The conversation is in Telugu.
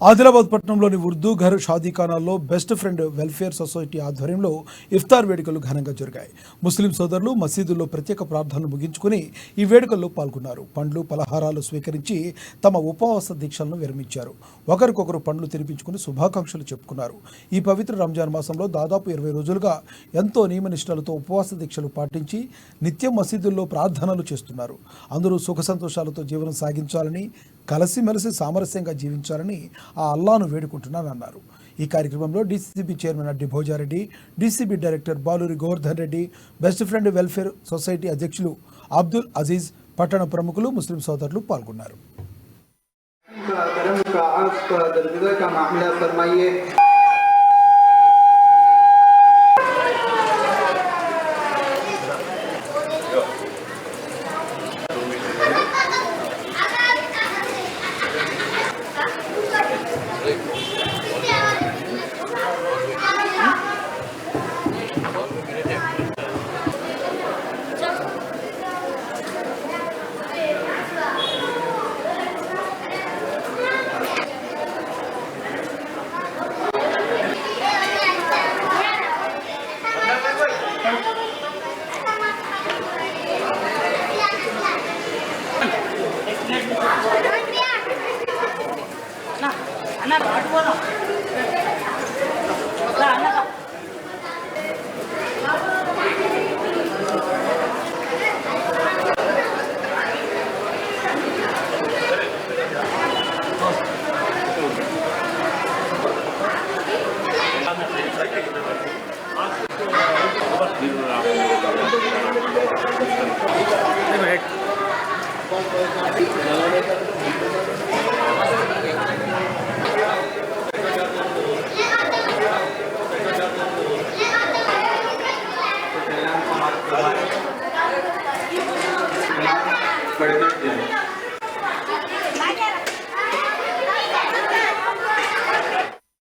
ఆదిలాబాద్ పట్టణంలోని ఉర్దూ ఘర్ షాదీఖానాల్లో బెస్ట్ ఫ్రెండ్ వెల్ఫేర్ సొసైటీ ఆధ్వర్యంలో ఇఫ్తార్ వేడుకలు ఘనంగా జరిగాయి. ముస్లిం సోదరులు మసీదుల్లో ప్రత్యేక ప్రార్థనలు ముగించుకుని ఈ వేడుకల్లో పాల్గొన్నారు. పండ్లు పలహారాలు స్వీకరించి తమ ఉపవాస దీక్షలను విరమించారు. ఒకరికొకరు పండ్లు తినిపించుకుని శుభాకాంక్షలు చెప్పుకున్నారు. ఈ పవిత్ర రంజాన్ మాసంలో దాదాపు ఇరవై రోజులుగా ఎంతో నియమనిష్టలతో ఉపవాస దీక్షలు పాటించి నిత్యం మసీదుల్లో ప్రార్థనలు చేస్తున్నారు. అందరూ సుఖ సంతోషాలతో జీవనం సాగించాలని కలిసిమెలిసి సామరస్యంగా జీవించాలని ఆ అల్లాను వేడుకుంటున్నానన్నారు. ఈ కార్యక్రమంలో DCCB chairman Addi Bhojareddy DCB director Baluri Govardhan Reddy best friend welfare society అధ్యక్షులు అబ్దుల్ అజీజ్ పట్టణ ప్రముఖులు ముస్లిం సోదరులు పాల్గొన్నారు. அண்ணா பாட்டு போதும் அண்ணா Thank you. されてきて